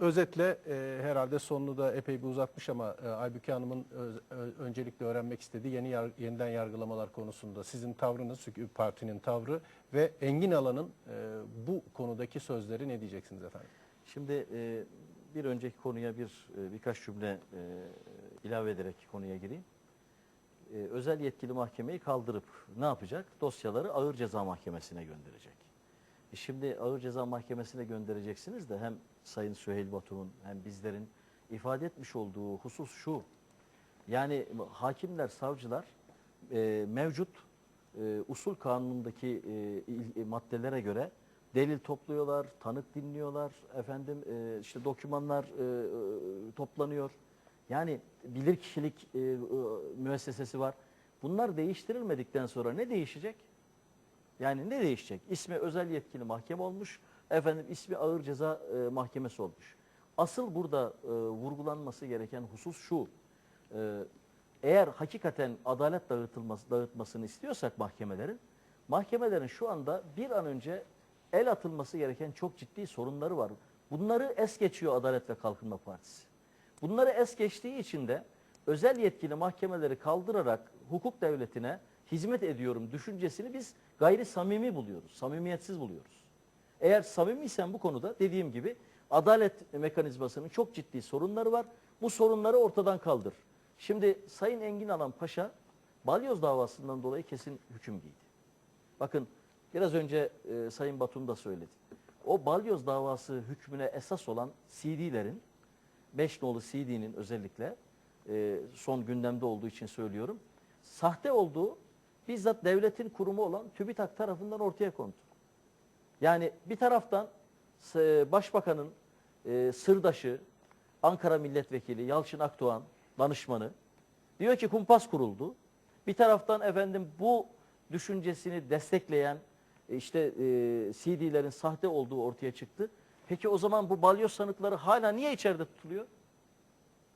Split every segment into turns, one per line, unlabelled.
Özetle e, herhalde sonunu da epey bir uzatmış ama e, Aybüke Hanım'ın öncelikle öğrenmek istediği yeni yar- yeniden yargılamalar konusunda sizin tavrınız, partinin tavrı ve Engin Alan'ın e, bu konudaki sözleri ne diyeceksiniz efendim?
Şimdi e, bir önceki konuya bir e, birkaç cümle e, ilave ederek konuya gireyim. E, özel yetkili mahkemeyi kaldırıp ne yapacak? Dosyaları ağır ceza mahkemesine gönderecek. E şimdi ağır ceza mahkemesine göndereceksiniz de hem Sayın Süheyl Batum'un hem bizlerin ifade etmiş olduğu husus şu. Yani hakimler, savcılar e, mevcut e, usul kanunundaki e, e, maddelere göre delil topluyorlar, tanık dinliyorlar, efendim e, işte dokümanlar e, e, toplanıyor. Yani bilirkişilik e, e, müessesesi var. Bunlar değiştirilmedikten sonra ne değişecek? Yani ne değişecek? İsmi özel yetkili mahkeme olmuş, efendim ismi ağır ceza e, mahkemesi olmuş. Asıl burada e, vurgulanması gereken husus şu. E, eğer hakikaten adalet dağıtılması, dağıtmasını istiyorsak mahkemelerin, mahkemelerin şu anda bir an önce el atılması gereken çok ciddi sorunları var. Bunları es geçiyor Adalet ve Kalkınma Partisi. Bunları es geçtiği için de özel yetkili mahkemeleri kaldırarak hukuk devletine hizmet ediyorum düşüncesini biz gayri samimi buluyoruz, samimiyetsiz buluyoruz. Eğer samimiysen bu konuda dediğim gibi adalet mekanizmasının çok ciddi sorunları var. Bu sorunları ortadan kaldır. Şimdi Sayın Engin Alan Paşa balyoz davasından dolayı kesin hüküm giydi. Bakın biraz önce e, Sayın Batum da söyledi. O balyoz davası hükmüne esas olan CD'lerin 5 nolu CD'nin özellikle e, son gündemde olduğu için söylüyorum. Sahte olduğu bizzat devletin kurumu olan TÜBİTAK tarafından ortaya kondu. Yani bir taraftan e, Başbakanın e, sırdaşı, Ankara Milletvekili Yalçın Akdoğan danışmanı diyor ki kumpas kuruldu. Bir taraftan efendim bu düşüncesini destekleyen e, işte e, CD'lerin sahte olduğu ortaya çıktı. Peki o zaman bu balyoz sanıkları hala niye içeride tutuluyor?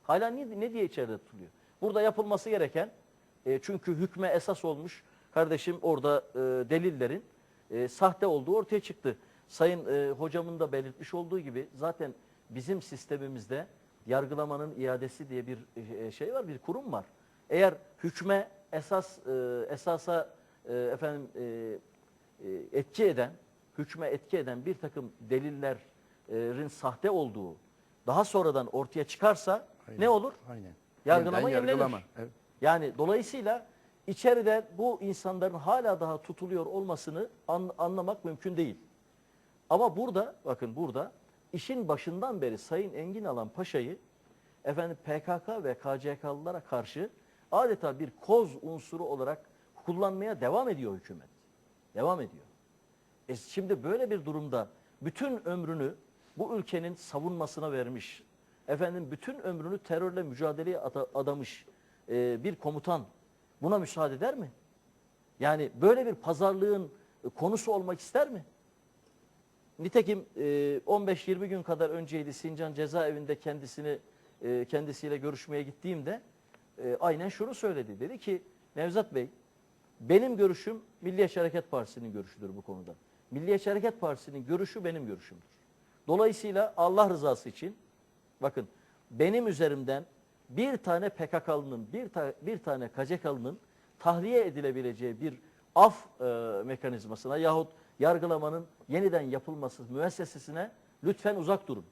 Hala niye, ne diye içeride tutuluyor? Burada yapılması gereken e, çünkü hükme esas olmuş kardeşim orada e, delillerin e, sahte olduğu ortaya çıktı. Sayın e, hocamın da belirtmiş olduğu gibi zaten bizim sistemimizde yargılamanın iadesi diye bir e, şey var, bir kurum var. Eğer hükme esas e, esasa e, efendim e, e, etki eden, hükme etki eden bir takım delillerin sahte olduğu daha sonradan ortaya çıkarsa ne olur?
Aynen.
Yargılama yenilenir.
yargılama, evet.
Yani dolayısıyla içeride bu insanların hala daha tutuluyor olmasını an- anlamak mümkün değil. Ama burada bakın burada işin başından beri Sayın Engin Alan Paşa'yı efendim PKK ve KCK'lılara karşı adeta bir koz unsuru olarak kullanmaya devam ediyor hükümet. Devam ediyor. E şimdi böyle bir durumda bütün ömrünü bu ülkenin savunmasına vermiş, efendim bütün ömrünü terörle mücadeleye ada- adamış e, bir komutan buna müsaade eder mi? Yani böyle bir pazarlığın e, konusu olmak ister mi? Nitekim e, 15-20 gün kadar önceydi Sincan cezaevinde kendisini e, kendisiyle görüşmeye gittiğimde e, aynen şunu söyledi. Dedi ki Nevzat Bey benim görüşüm Milliyetçi Hareket Partisi'nin görüşüdür bu konuda. Milliyetçi Hareket Partisi'nin görüşü benim görüşümdür. Dolayısıyla Allah rızası için bakın benim üzerimden bir tane PKK'lının, bir, ta- bir tane KCK'lının tahliye edilebileceği bir af e, mekanizmasına yahut yargılamanın yeniden yapılması müessesesine lütfen uzak durun.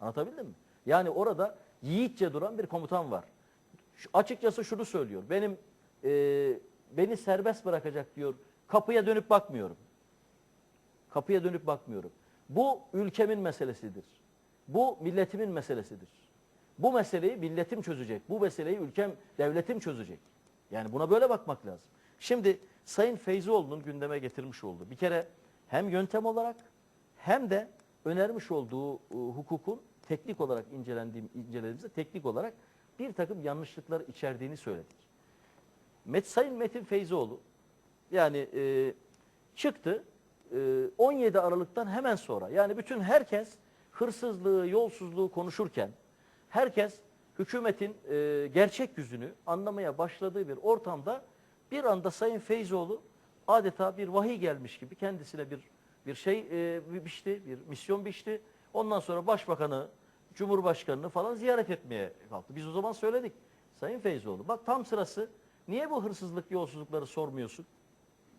Anlatabildim mi? Yani orada yiğitçe duran bir komutan var. Şu- açıkçası şunu söylüyor. Benim e, beni serbest bırakacak diyor. Kapıya dönüp bakmıyorum. Kapıya dönüp bakmıyorum. Bu ülkemin meselesidir. Bu milletimin meselesidir. Bu meseleyi milletim çözecek. Bu meseleyi ülkem, devletim çözecek. Yani buna böyle bakmak lazım. Şimdi Sayın Feyzioğlu'nun gündeme getirmiş olduğu bir kere hem yöntem olarak hem de önermiş olduğu e, hukukun teknik olarak incelendiğim incelediğimizde teknik olarak bir takım yanlışlıklar içerdiğini söyledik. Met, Sayın Metin Feyzioğlu yani e, çıktı e, 17 Aralık'tan hemen sonra yani bütün herkes hırsızlığı, yolsuzluğu konuşurken herkes hükümetin e, gerçek yüzünü anlamaya başladığı bir ortamda bir anda Sayın Feyzoğlu adeta bir vahiy gelmiş gibi kendisine bir bir şey e, biçti, bir misyon biçti. Ondan sonra başbakanı, cumhurbaşkanını falan ziyaret etmeye kalktı. Biz o zaman söyledik. Sayın Feyzoğlu bak tam sırası. Niye bu hırsızlık, yolsuzlukları sormuyorsun?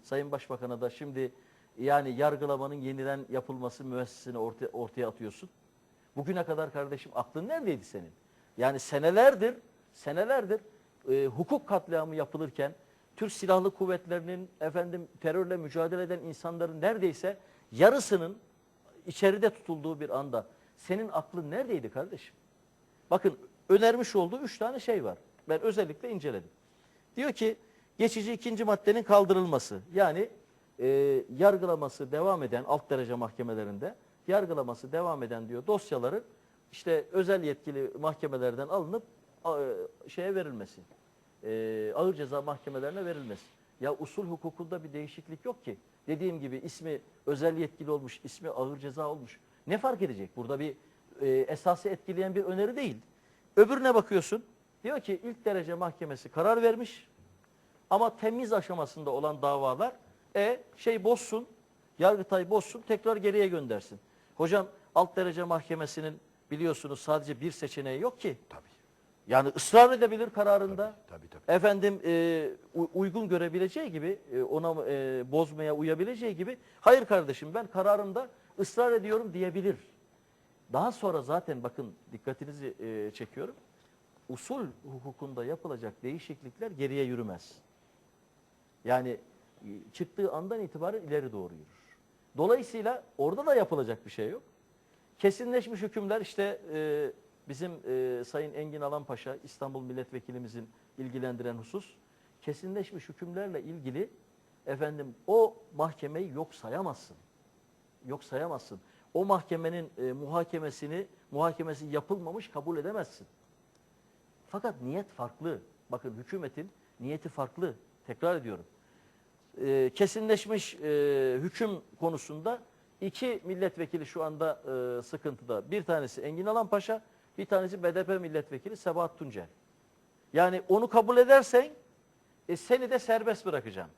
Sayın Başbakan'a da şimdi yani yargılamanın yeniden yapılması müessesini ortaya, ortaya atıyorsun. Bugüne kadar kardeşim aklın neredeydi senin? Yani senelerdir, senelerdir e, hukuk katliamı yapılırken Türk Silahlı Kuvvetleri'nin efendim terörle mücadele eden insanların neredeyse yarısının içeride tutulduğu bir anda senin aklın neredeydi kardeşim? Bakın önermiş olduğu üç tane şey var. Ben özellikle inceledim. Diyor ki geçici ikinci maddenin kaldırılması. Yani e, yargılaması devam eden alt derece mahkemelerinde yargılaması devam eden diyor dosyaların işte özel yetkili mahkemelerden alınıp e, şeye verilmesi. E, ağır ceza mahkemelerine verilmesi. Ya usul hukukunda bir değişiklik yok ki. Dediğim gibi ismi özel yetkili olmuş, ismi ağır ceza olmuş. Ne fark edecek? Burada bir e, esası etkileyen bir öneri değil. Öbürüne bakıyorsun. Diyor ki ilk derece mahkemesi karar vermiş. Ama temiz aşamasında olan davalar e şey bozsun, Yargıtay bozsun, tekrar geriye göndersin. Hocam alt derece mahkemesinin biliyorsunuz sadece bir seçeneği yok ki.
Tabii.
Yani ısrar edebilir kararında.
Tabii tabii.
Efendim e, uygun görebileceği gibi e, ona e, bozmaya uyabileceği gibi hayır kardeşim ben kararımda ısrar ediyorum diyebilir. Daha sonra zaten bakın dikkatinizi e, çekiyorum. Usul hukukunda yapılacak değişiklikler geriye yürümez. Yani e, çıktığı andan itibaren ileri doğru yürür. Dolayısıyla orada da yapılacak bir şey yok. Kesinleşmiş hükümler işte e, bizim e, Sayın Engin Alan Paşa İstanbul Milletvekilimizin ilgilendiren husus. Kesinleşmiş hükümlerle ilgili efendim o mahkemeyi yok sayamazsın. Yok sayamazsın. O mahkemenin e, muhakemesini muhakemesi yapılmamış kabul edemezsin. Fakat niyet farklı. Bakın hükümetin niyeti farklı. Tekrar ediyorum. Ee, kesinleşmiş e, hüküm konusunda iki milletvekili şu anda e, sıkıntıda. Bir tanesi Engin Alan Paşa, bir tanesi BDP milletvekili Sebahat Tuncel. Yani onu kabul edersen e, seni de serbest bırakacağım.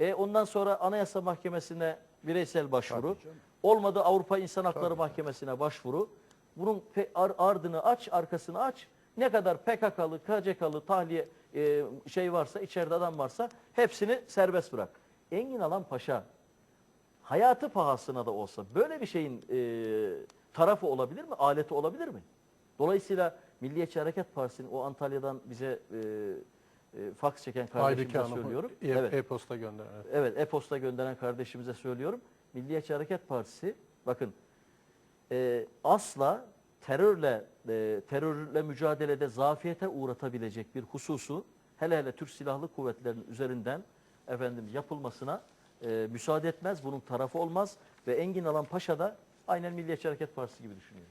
E, ondan sonra Anayasa Mahkemesi'ne bireysel başvuru.
Tabii.
Olmadı Avrupa İnsan Hakları Mahkemesi'ne başvuru. Bunun ardını aç, arkasını aç. Ne kadar PKK'lı, KCK'lı tahliye e, şey varsa, içeride adam varsa hepsini serbest bırak. Engin Alan Paşa hayatı pahasına da olsa böyle bir şeyin e, tarafı olabilir mi? Aleti olabilir mi? Dolayısıyla Milliyetçi Hareket Partisi'nin o Antalya'dan bize e, e, faks çeken kardeşimize
Hanım'ı
söylüyorum.
e-
Evet.
e-posta gönderen. evet.
Evet e-posta gönderen kardeşimize söylüyorum. Milliyetçi Hareket Partisi bakın e, asla terörle e, terörle mücadelede zafiyete uğratabilecek bir hususu hele hele Türk Silahlı Kuvvetleri'nin üzerinden efendim yapılmasına e, müsaade etmez. Bunun tarafı olmaz ve Engin Alan Paşa da aynen Milliyetçi Hareket Partisi gibi düşünüyor.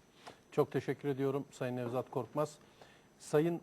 Çok teşekkür ediyorum Sayın Nevzat Korkmaz. Sayın